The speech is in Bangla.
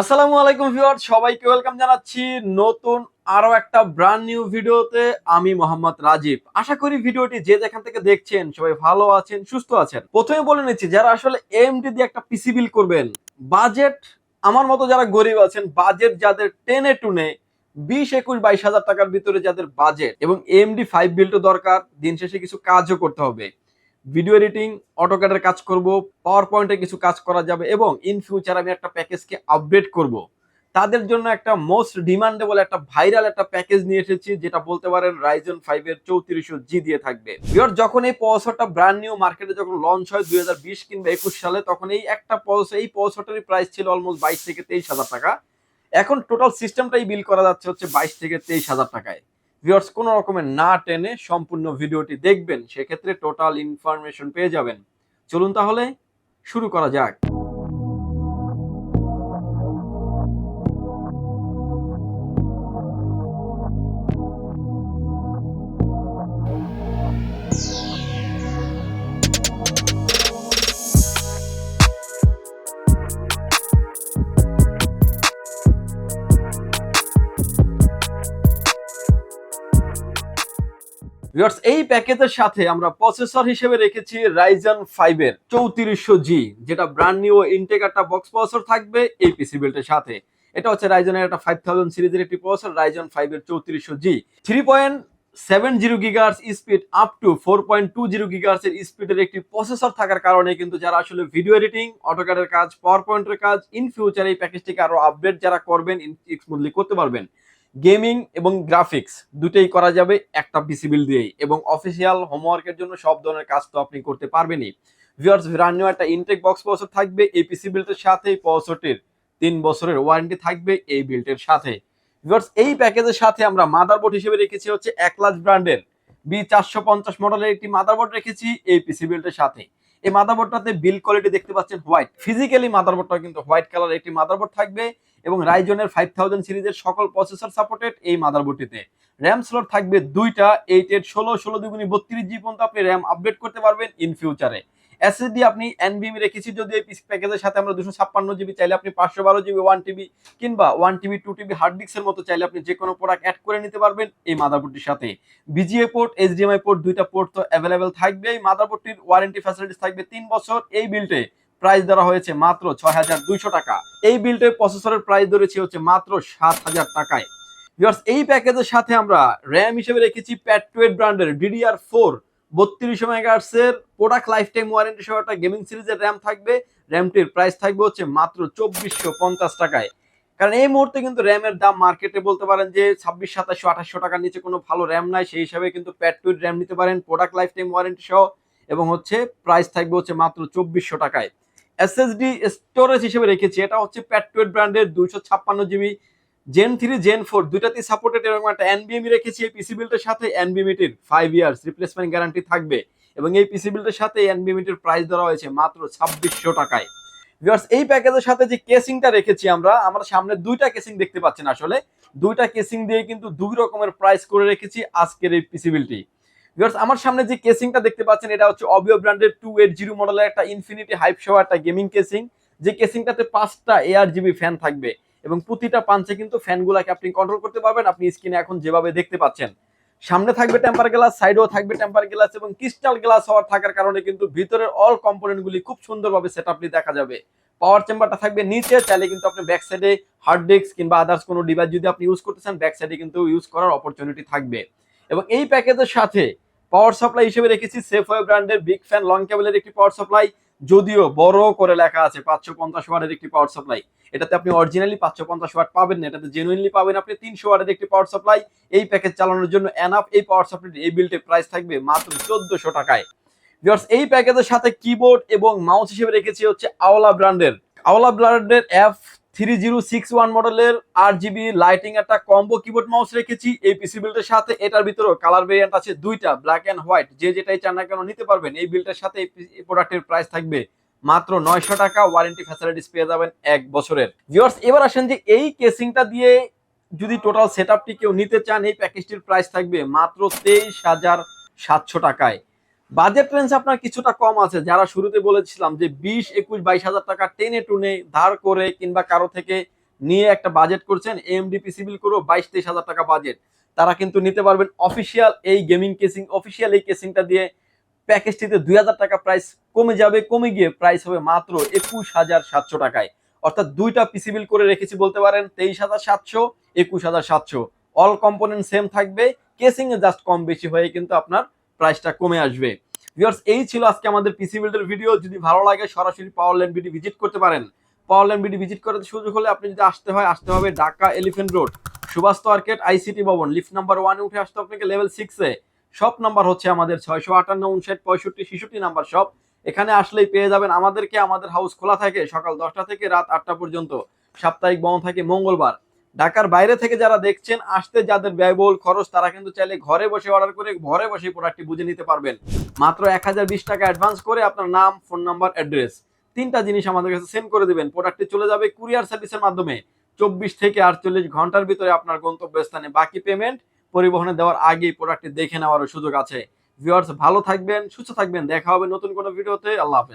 আসসালামু আলাইকুম ভিউয়ার সবাইকে ওয়েলকাম জানাচ্ছি নতুন আরও একটা ব্র্যান্ড নিউ ভিডিওতে আমি মোহাম্মদ রাজীব। আশা করি ভিডিওটি যে যেখান থেকে দেখছেন সবাই ভালো আছেন, সুস্থ আছেন। প্রথমে বলে নিচ্ছি, যারা আসলে এমডি দিয়ে একটা পিসি বিল করবেন বাজেট আমার মতো যারা গরিব আছেন বাজেট যাদের টেনে টুনে বিশ, একুশ, বাইশ হাজার টাকার ভিতরে যাদের বাজেট এবং এমডি ফাইভ বিলটা দরকার, দিন শেষে কিছু কাজও করতে হবে। ভিডিও এডিটিং অটোক্যাডের কাজ করব পাওয়ার পয়েন্টে কিছু কাজ করা যাবে এবং ইন ফিউচার আমি একটা প্যাকেজকে আপডেট করব। তাদের জন্য একটা মোস্ট ডিমান্ডেবল একটা ভাইরাল একটা প্যাকেজ নিয়ে এসেছি, যেটা বলতে পারেন রাইজন ফাইভ এর চৌত্রিশশো জি দিয়ে থাকবে। বিয়ার যখন এই পয়সাটা ব্র্যান্ড নিউ মার্কেটে যখন লঞ্চ হয় দুই হাজার বিশ কিংবা একুশ সালে, তখন এই একটা পয়সা এই পয়সাটারই প্রাইস ছিল অলমোস্ট বাইশ থেকে তেইশ হাজার টাকা। এখন টোটাল সিস্টেমটাই বিল করা যাচ্ছে হচ্ছে বাইশ থেকে তেইশ হাজার টাকায়। ভিউয়ার্স কোনো রকমের না টেনে সম্পূর্ণ ভিডিওটি দেখবেন, সেক্ষেত্রে টোটাল ইনফরমেশন পেয়ে যাবেন। চলুন তাহলে শুরু করা যাক। ভিউয়ার্স এই প্যাকেজের সাথে আমরা প্রসেসর হিসেবে রেখেছি রাইজন ফাইভ চৌত্রিশশো জি যেটা brand new Intel box processor থাকবে এই পিসি বিল্টের সাথে। এটা হচ্ছে রাইজনের একটা ফাইভ থাউজেন্ড সিরিজের একটি প্রসেসর রাইজন ফাইভ চৌত্রিশশো G three point seven zero gigahertz speed up to four point two zero gigahertz এর স্পিডের একটি প্রসেসর থাকার কারণে কিন্তু যারা আসলে ভিডিও এডিটিং অটোক্যাডের কাজ পাওয়ার পয়েন্টের কাজ ইন ফিউচার এই প্যাকেজটিকে আরও আপডেট যারা করবেন স্মুথলি করতে পারবেন। গেমিং এবং গ্রাফিক্স দুটেই করা যাবে একটা পিসি বিল দিয়েই। এবং অফিসিয়াল হোমওয়ার্কের জন্য সব ধরনের কাজ তো আপনি করতে পারবেনই। ভিউয়ার্স ব্র্যান্ড নিউ একটা ইনটেক বক্স প্রসেসর থাকবে, এই পিসি বিল্টের সাথে প্রসেসরটির তিন বছরের ওয়ারেন্টি থাকবে এই বিল্টের সাথে। ভিউয়ার্স এই প্যাকেজের সাথে আমরা মাদারবোর্ড হিসেবে রেখেছি হচ্ছে একলাস ব্র্যান্ডের বি চারশো পঞ্চাশ মডেলের একটি মাদারবোর্ড রেখেছি এই পিসি বিল্টের সাথে। এই মাদারবোর্ডটাতে বিল কোয়ালিটি দেখতে পাচ্ছেন হোয়াইট ফিজিক্যালি মাদারবোর্ডটা কিন্তু হোয়াইট কালার একটি মাদারবোর্ড থাকবে। এবং রাইজনের ফাইভ থাউজেন্ড সিরিজের সকল প্রসেসর সাপোর্টেড এই মাদারবোর্ডটিতে। র্যাম স্লট থাকবে দুইটা এইট এইট ষোলো ষোলো দুগুনি বত্রিশ জি পর্যন্ত আপনি র্যাম আপডেট করতে পারবেন ইন ফিউচারে এসএসডি আপনি এনবিএমি রেখেছি, যদি এই প্যাকেজের সাথে আমরা দুশো ছাপ্পান্ন জিবি চাইলে আপনি পাঁচশো বারো জিবি ওয়ান টিবি কিংবা one TB two TB hard ডিস্কের মতো চাইলে আপনি যে কোনো প্রোডাক্ট অ্যাড করে নিতে পারবেন এই মাদারবোর্ডটির সাথে। বিজিএ পোর্ট এইচডিএমআই পোর্ট দুইটা পোর্ট তো অ্যাভেলেবেল থাকবে এই মাদারবোর্ডটির ওয়ারেন্টি ফ্যাসিলিটিস থাকবে তিন বছর। এই বিলটে প্রাইস ধরা হয়েছে মাত্র ছয় হাজার দুইশো টাকা। এই বিলটে প্রসেসরের প্রাইস ধরেছি হচ্ছে মাত্র সাত হাজার টাকায়। ভিউয়ার্স এই প্যাকেজের সাথে আমরা র্যাম হিসেবে রেখেছি প্যাট্রুয়েট ব্র্যান্ডের ডিডিআর ফোর বত্রিশশো মেগাহার্সের প্রোডাক্ট লাইফ টাইম ওয়ারেন্টি সহ একটা গেমিং সিরিজের র্যাম থাকবে। র্যামটির প্রাইস থাকবে হচ্ছে মাত্র চব্বিশশো পঞ্চাশ টাকায়। কারণ এই মুহূর্তে কিন্তু র্যামের দাম মার্কেটে বলতে পারেন যে ছাব্বিশ, সাতাশশো, আঠাশশো টাকার নিচে কোনো ভালো র্যাম নাই। সেই হিসাবে কিন্তু প্যাট্রুয়েট র্যাম নিতে পারেন প্রোডাক্ট লাইফ টাইম ওয়ারেন্টি সহ এবং হচ্ছে প্রাইস থাকবে হচ্ছে মাত্র চব্বিশশো টাকায়। এসএসডি স্টোরেজ হিসেবে রেখেছি। এটা হচ্ছে প্যাট্রুয়েট ব্র্যান্ডের দুইশো ছাপ্পান্ন GB Gen three Gen four দুইটাতেই supported এরকম একটা এনবিএমি রেখেছি। এই পিসি বিলটার সাথে এনবিএমিটির ফাইভ ইয়ার্স রিপ্লেসমেন্ট গ্যারান্টি থাকবে এবং এই পিসি বিলটার সাথে এনবিএমিটির প্রাইস ধরা হয়েছে মাত্র ছাব্বিশশো টাকায়। ভিউয়ার্স এই প্যাকেজের সাথে যে কেসিংটা রেখেছি আমরা আমরা সামনে দুইটা কেসিং দেখতে পাচ্ছেন আসলে। দুইটা কেসিং দিয়ে কিন্তু দুই রকমের প্রাইস করে রেখেছি আজকের এই পিসি বিলটি ভিউয়ার্স আমার সামনে যে কেসিংটা দেখতে পাচ্ছেন, এটা হচ্ছে অবিও ব্র্যান্ডের টু এইট জিরো মডেলের একটা ইনফিনিটি হাইপ সহ একটা গেমিং কেসিং যে কেসিংটাতে পাঁচটা এআর জিবি ফ্যান থাকবে এবং প্রতিটা পাঞ্চে কিন্তু ফ্যানগুলোকে আপনি কন্ট্রোল করতে পারবেন। আপনি স্ক্রিনে এখন যেভাবে দেখতে পাচ্ছেন। সামনে থাকবে টেম্পার গ্লাস সাইডেও থাকবে টেম্পার গ্লাস এবং ক্রিস্টাল গ্লাস হওয়ার থাকার কারণে কিন্তু ভিতরের অল কম্পোনেন্টগুলি খুব সুন্দরভাবে সেট আপনি দেখা যাবে। পাওয়ার চেম্বারটা থাকবে নিচে, চাইলে কিন্তু আপনি ব্যাক সাইডে হার্ড ডিস্ক কিংবা আদার্স কোনো ডিভাইস যদি আপনি ইউজ করতে চান ব্যাক সাইডে কিন্তু ইউজ করার অপরচুনিটি থাকবে। এবং এই প্যাকেজের সাথে পাওয়ার সাপ্লাই হিসেবে রেখেছি। সেফওয়ে ব্র্যান্ডের বিগ ফ্যান লং কেবলের একটি পাওয়ার সাপ্লাই। যদিও বড় করে লেখা আছে, পাঁচশো পঞ্চাশ ওয়াটের একটি পাওয়ার সাপ্লাই। এটাতে আপনি অরিজিনালি পাঁচশো পঞ্চাশ ওয়াট পাবেন না, এটাতে জেনুইনলি পাবেন আপনি তিনশো ওয়াটের একটি পাওয়ার সাপ্লাই। এই প্যাকেজ চালানোর জন্য এনাফ এই পাওয়ার সাপ্লাই এই বিলটির প্রাইস থাকবে মাত্র চোদ্দশো টাকায়। ভিউয়ার্স এই প্যাকেজের সাথে কিবোর্ড এবং মাউস হিসেবে রেখেছি হচ্ছে আওলা ব্র্যান্ডের। আওলা ব্র্যান্ডের F three zero six one মডেলের আট জিবি লাইটিং একটা কম্বো কিবোর্ড মাউস রেখেছি। এই পিসি বিল্ডের সাথে এটার ভিতরেও কালার ভেরিয়েন্ট আছে দুইটা ব্ল্যাক অ্যান্ড হোয়াইট যে যেটাই চান না কেন নিতে পারবেন। এই বিলটার সাথে এই প্রোডাক্টের প্রাইস থাকবে মাত্র নয়শো টাকা। ওয়ারেন্টি ফ্যাসিলিটিস পেয়ে যাবেন এক বছরের। ভিউয়ার্স এবার আসেন যে এই কেসিংটা দিয়ে যদি টোটাল সেট কেউ নিতে চান, এই প্যাকেজটির প্রাইস থাকবে মাত্র তেইশ হাজার সাতশো টাকায়। বাজেট রেঞ্জ আপনার কিছুটা কম আছে। যারা শুরুতে বলেছিলাম যে বিশ, একুশ, বাইশ হাজার টাকা টেনে টুনে ধার করে কিংবা কারও থেকে নিয়ে একটা বাজেট করছেন এমডি পিসি বিল করো বাইশ, তেইশ হাজার টাকা বাজেট তারা কিন্তু নিতে পারবেন অফিসিয়াল এই গেমিং কেসিং অফিসিয়াল এই কেসিংটা দিয়ে প্যাকেজটিতে দুই হাজার টাকা প্রাইস কমে যাবে, কমে গিয়ে প্রাইস হবে মাত্র একুশ হাজার সাতশো টাকায়। অর্থাৎ দুইটা পিসিবিল করে রেখেছি বলতে পারেন তেইশ হাজার সাতশো, একুশ হাজার সাতশো। অল কম্পোনেন্ট সেম থাকবে কেসিং এ জাস্ট কম বেশি হয়ে কিন্তু আপনার প্রাইসটা কমে আসবে। ভিউয়ার্স এই ছিল আজকে আমাদের পিসি বিল্ডের ভিডিও যদি ভালো লাগে, সরাসরি পাওয়ার ল্যান্ড বিডি ভিজিট করতে পারেন। পাওয়ার ল্যান্ড বিডি ভিজিট করতে সুযোগ হলে আপনি যদি আসতে হয়, আসতে হবে Dhaka Elephant Road Subhash market ICT ভবন। লিফট নাম্বার ওয়ানে উঠে আসতে আপনাকে লেভেল সিক্সে শপ নাম্বার হচ্ছে আমাদের ছয়শো আটান্ন উনষাট পঁয়ষট্টি, ছেষট্টি নাম্বার শপ এখানে আসলেই পেয়ে যাবেন আমাদেরকে। আমাদের হাউস খোলা থাকে সকাল দশটা থেকে রাত আটটা পর্যন্ত। সাপ্তাহিক বন্ধ থাকে মঙ্গলবার। ঢাকার বাইরে থেকে যারা দেখছেন, আসতে যাদের ব্যয়বহুল খরচ, তারা কিন্তু চাইলে ঘরে বসে অর্ডার করে, ঘরে বসে প্রোডাক্টটি বুঝে নিতে পারবেন। মাত্র এক হাজার বিশ টাকা অ্যাডভান্স করে আপনার নাম ফোন নাম্বার অ্যাড্রেস তিনটা জিনিস আমাদের কাছে সেন্ড করে দিবেন। প্রোডাক্টটি চলে যাবে কুরিয়ার সার্ভিসের মাধ্যমে। চব্বিশ থেকে আটচল্লিশ ঘণ্টার ভিতরে আপনার গন্তব্যস্থানে বাকি পেমেন্ট পরিবহনে দেওয়ার আগেই প্রোডাক্টটি দেখে নেওয়ারও সুযোগ আছে। ভিউয়ার্স ভালো থাকবেন, সুস্থ থাকবেন। দেখা হবে নতুন কোনো ভিডিওতে আল্লাহ হাফেজ।